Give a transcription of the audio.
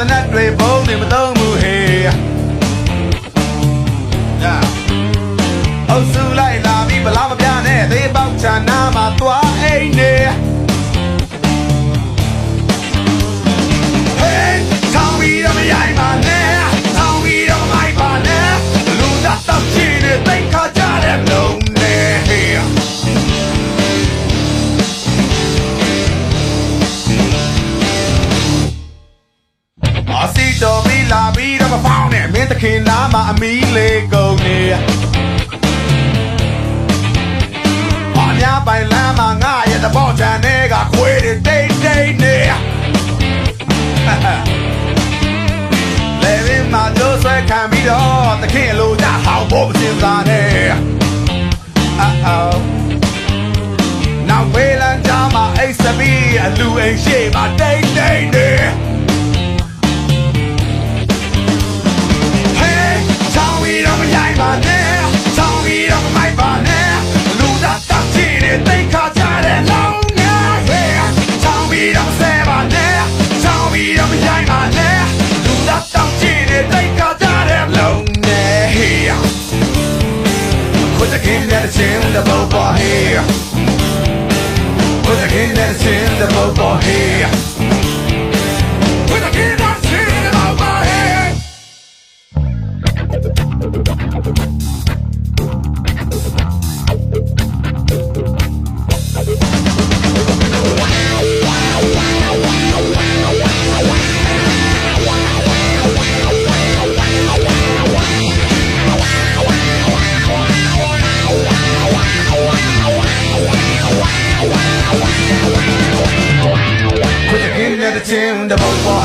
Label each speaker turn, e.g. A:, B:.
A: តនៈទ្វេបងនិមតង to me la me da ma found it မင်းတခင်နာမှာအမီလေးကုန်နေအများပိုင်လမ်းမှာငါရဲ့တဘောချန်တွေကခွေးတွေတိတ်တိတ်နေလေဗင်းမှာကြိုးဆွဲခံပြီးတော့တခင်လိုကြဟောင်းဖို့မစင်စားနဲ့အာအော်နောက်ဝေးလန်းကြမှာအိတ်စပီးအလူအိမ်ရှိမှာတိတ်တိတ်နေ here Put the king that is in the boat for here ခွင့်ကင်းတဲ့ချင်းတဘော